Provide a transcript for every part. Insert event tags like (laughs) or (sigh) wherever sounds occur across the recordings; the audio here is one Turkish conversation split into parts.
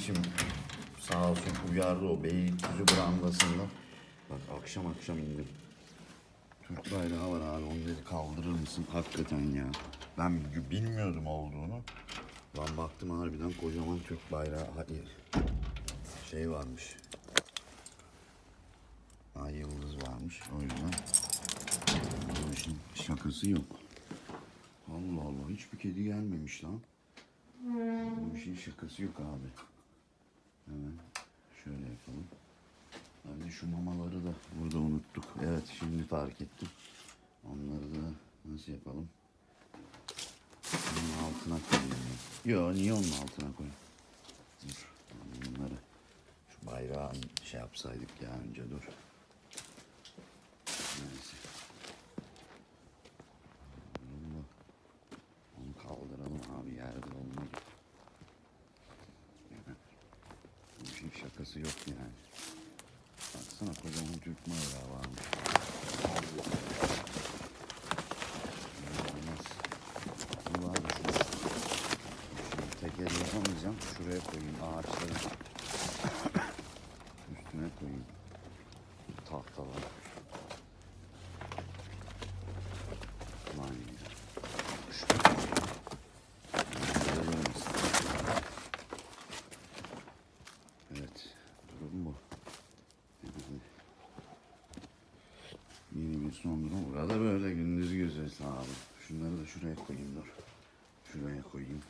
kardeşim sağ olsun uyardı o Beylikdüzü brandasında. Bak akşam akşam indim. Türk bayrağı var abi onu dedi kaldırır mısın? Hakikaten ya. Ben bilmiyordum olduğunu. Ben baktım harbiden kocaman Türk bayrağı hayır. Şey varmış. Ay yıldız varmış o yüzden. Bu işin şakası yok. Allah Allah hiçbir kedi gelmemiş lan. Bu işin şakası yok abi. Hemen şöyle yapalım. Abi şu mamaları da burada unuttuk. Evet şimdi fark ettim. Onları da nasıl yapalım? Bunun altına koyayım. ya. Yo niye onun altına koyayım? Dur. Bunları şu bayrağı şey yapsaydık ya önce dur. Neyse. Bunu, onu kaldıralım abi yerde olmayı. Yani, bu işin şakası yok yani. Baksana kocaman Türk bayrağı varmış. İnanılmaz. Bu var ya şu. Şimdi teker yapamayacağım. Şuraya koyayım ağaçların (coughs) üstüne koyayım. Tahtalar. Lan. Evet. Durum bu. Yeni bir son. Burada böyle gündüz güzel abi. Şunları da şuraya koyayım dur. Şuraya koyayım.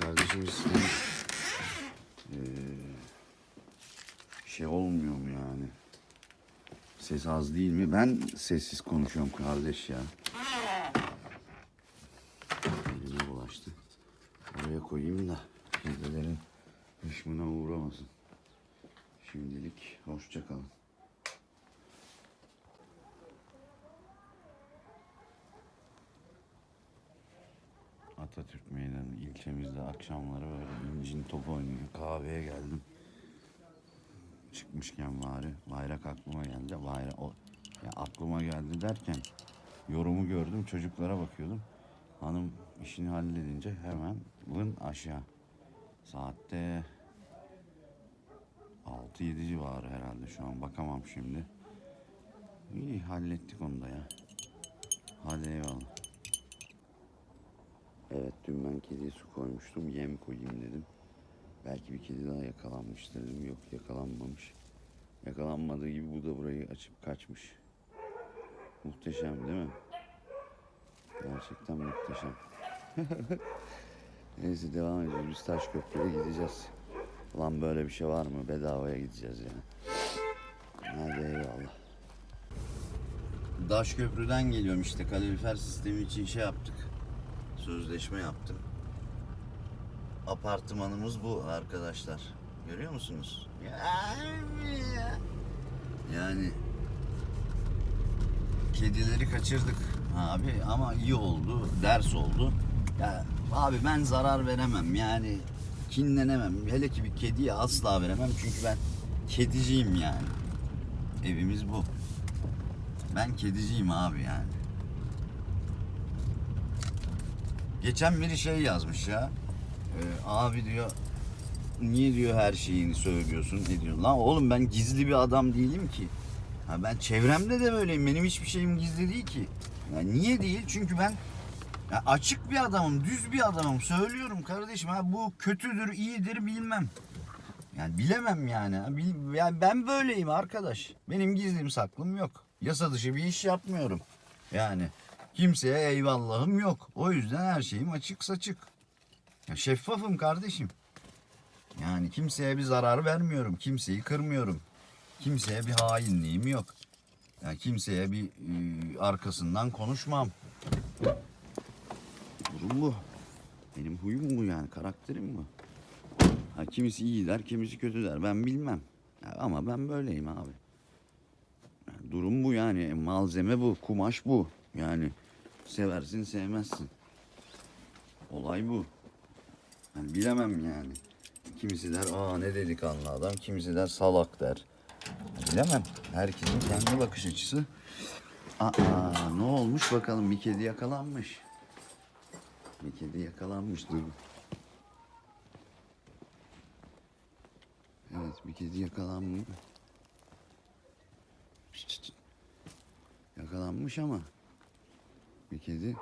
Kardeşimiz. Ee, şey olmuyor mu yani? Ses az değil mi? Ben sessiz konuşuyorum kardeş ya. Elime bulaştı. Oraya koyayım da kedelerin hışmına uğramasın. Şimdilik hoşça kalın. Atatürk Meydanı ilçemizde akşamları böyle incin top oynuyor. Kahveye geldim. Çıkmışken bari bayrak aklıma geldi. Bayrak o ya aklıma geldi derken yorumu gördüm çocuklara bakıyordum. Hanım işini halledince hemen vın aşağı. Saatte 6-7 civarı herhalde şu an bakamam şimdi. İyi hallettik onu da ya. Hadi eyvallah. Evet dün ben kediye su koymuştum. Yem koyayım dedim. Belki bir kedi daha yakalanmıştır dedim. Yok yakalanmamış. Yakalanmadığı gibi bu da burayı açıp kaçmış. Muhteşem değil mi? Gerçekten muhteşem. (laughs) Neyse devam ediyoruz. Biz Taşköprü'ye gideceğiz. Ulan böyle bir şey var mı? Bedavaya gideceğiz ya. Hadi eyvallah. Daşköprü'den geliyorum işte. Kalorifer sistemi için şey yaptık. Sözleşme yaptım. Apartmanımız bu arkadaşlar. Görüyor musunuz? Ya- Yani kedileri kaçırdık abi ama iyi oldu, ders oldu. Ya abi ben zarar veremem yani kinlenemem. Hele ki bir kediye asla veremem çünkü ben kediciyim yani. Evimiz bu. Ben kediciyim abi yani. Geçen biri şey yazmış ya. Ee, abi diyor niye diyor her şeyini söylüyorsun ne diyor. Lan oğlum ben gizli bir adam değilim ki. Ha ben çevremde de böyleyim. Benim hiçbir şeyim gizli değil ki. Ya niye değil? Çünkü ben ya açık bir adamım, düz bir adamım. Söylüyorum kardeşim ha bu kötüdür, iyidir bilmem. Yani bilemem yani. Yani ben böyleyim arkadaş. Benim gizlim saklım yok. Yasa dışı bir iş yapmıyorum. Yani kimseye eyvallahım yok. O yüzden her şeyim açık saçık. Ya şeffafım kardeşim. Yani kimseye bir zarar vermiyorum. Kimseyi kırmıyorum. Kimseye bir hainliğim yok. Yani kimseye bir e, arkasından konuşmam. Durum bu. Benim huyum bu yani. Karakterim bu. Ha, kimisi iyi der, kimisi kötü der. Ben bilmem. Ya ama ben böyleyim abi. Yani durum bu yani. Malzeme bu, kumaş bu. Yani Seversin sevmezsin. Olay bu. Yani bilemem yani. Kimisi der aa ne dedik delikanlı adam, kimisi der salak der. Bilemem. Herkesin kendi bakış açısı. Aa ne olmuş bakalım bir kedi yakalanmış. Bir kedi yakalanmış dur. Evet bir kedi yakalanmış. Yakalanmış ama bir kedi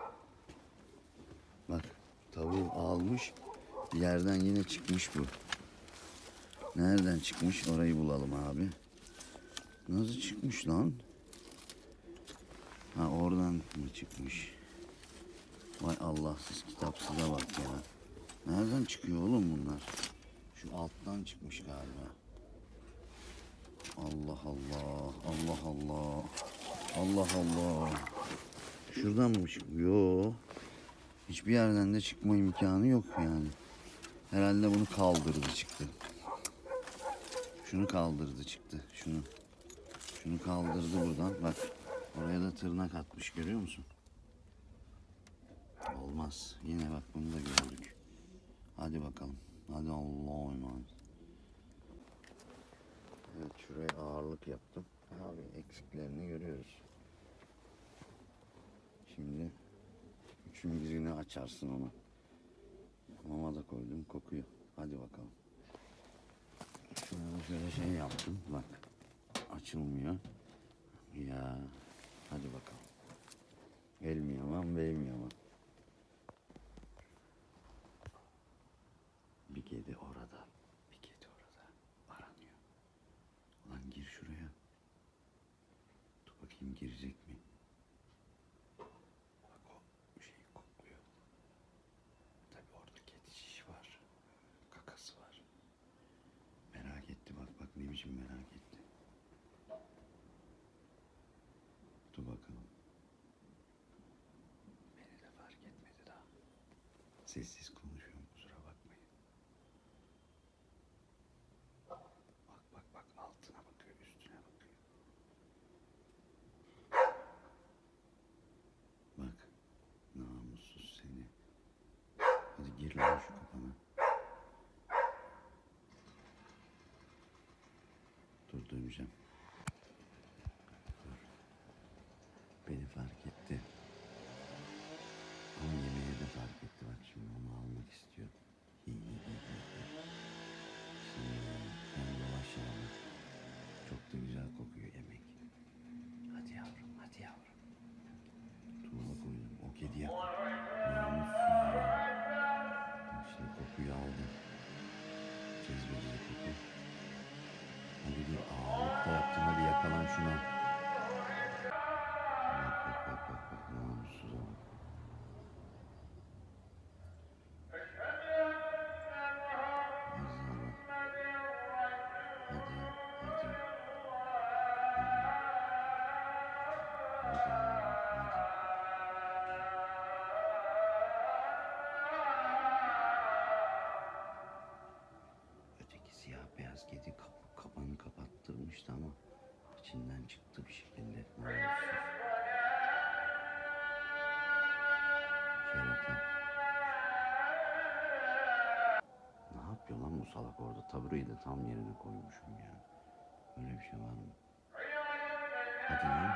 bak tavuğu almış yerden yine çıkmış bu. Nereden çıkmış orayı bulalım abi. Nasıl çıkmış lan? Ha oradan mı çıkmış? Vay Allahsız kitapsıza bak ya. Nereden çıkıyor oğlum bunlar? Şu alttan çıkmış galiba. Allah Allah. Allah Allah. Allah Allah. Şuradan mı çıkıyor? Yo. Hiçbir yerden de çıkma imkanı yok yani. Herhalde bunu kaldırdı çıktı. Şunu kaldırdı çıktı. Şunu. Şunu kaldırdı buradan. Bak. Oraya da tırnak atmış görüyor musun? Olmaz. Yine bak bunu da gördük. Hadi bakalım. Hadi Allah'a emanet. Evet şuraya ağırlık yaptım. Abi eksiklerini görüyoruz. Şimdi üçün birini açarsın onu. Mama da koydum kokuyor. Hadi bakalım. Şuna şöyle şey yaptım. Bak açılmıyor. Ya hadi bakalım. Elmiyamam vermiyamam. Bir kedi orada. Bir kedi orada. Aranıyor. Ulan gir şuraya. Dur bakayım girecek mi? Bak o şeyi kokluyor. Tabi orada kedi şiş var. Kakası var. Merak etti biçim merak etti. Dur bakalım. Beni de fark etmedi daha. Sessiz konuşuyorum kusura bakmayın. Bak bak bak altına bakıyor üstüne bakıyor. Bak namussuz seni. Hadi gir lan şu kapana. Dur Tabureyi de tam yerine koymuşum ya. Öyle bir şey var mı? Hadi lan.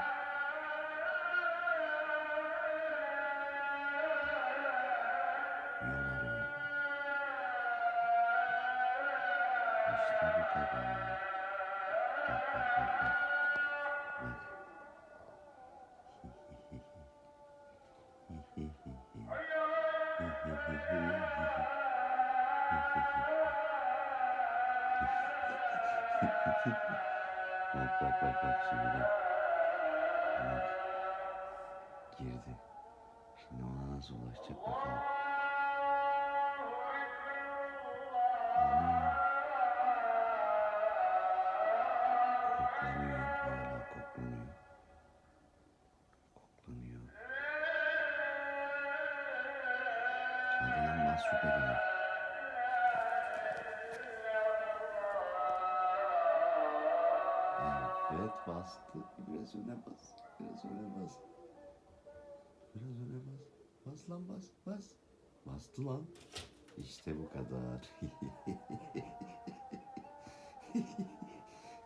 Yol arıyor. İşte bu kadar. Bak şimdi bak. Bak. Girdi. Şimdi ona nasıl ulaşacak bakalım. Evet bastı. Biraz öne bas. Biraz öne bas. Biraz öne bas. Bas lan bas. Bas. Bastı lan. İşte bu kadar.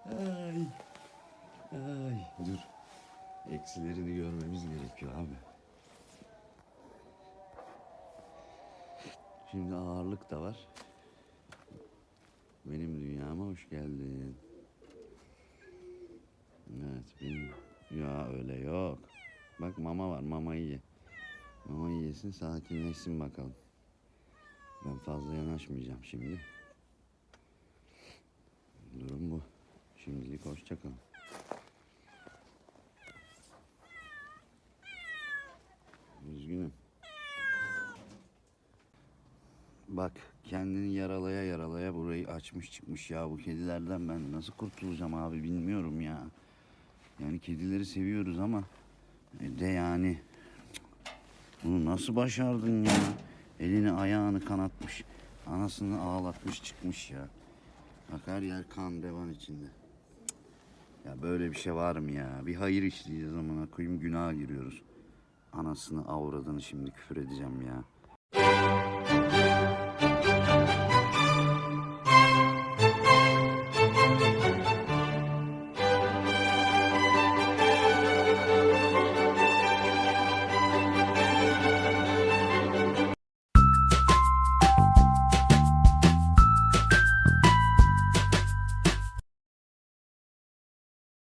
(laughs) Ay. Ay. Dur. Eksilerini görmemiz gerekiyor abi. Şimdi ağırlık da var. Benim dünyama hoş geldin. Evet benim. Ya öyle yok. Bak mama var mamayı ye. Mamayı yesin sakinleşsin bakalım. Ben fazla yanaşmayacağım şimdi. Durum bu. Şimdilik hoşça kalın. Üzgünüm. Bak kendini yaralaya yaralaya burayı açmış çıkmış ya bu kedilerden ben nasıl kurtulacağım abi bilmiyorum ya. Yani kedileri seviyoruz ama e, de yani bunu nasıl başardın ya? Elini ayağını kanatmış, anasını ağlatmış çıkmış ya. Bak her yer kan devan içinde. Ya böyle bir şey var mı ya? Bir hayır işleyeceğiz amına koyayım günaha giriyoruz. Anasını avradını şimdi küfür edeceğim ya.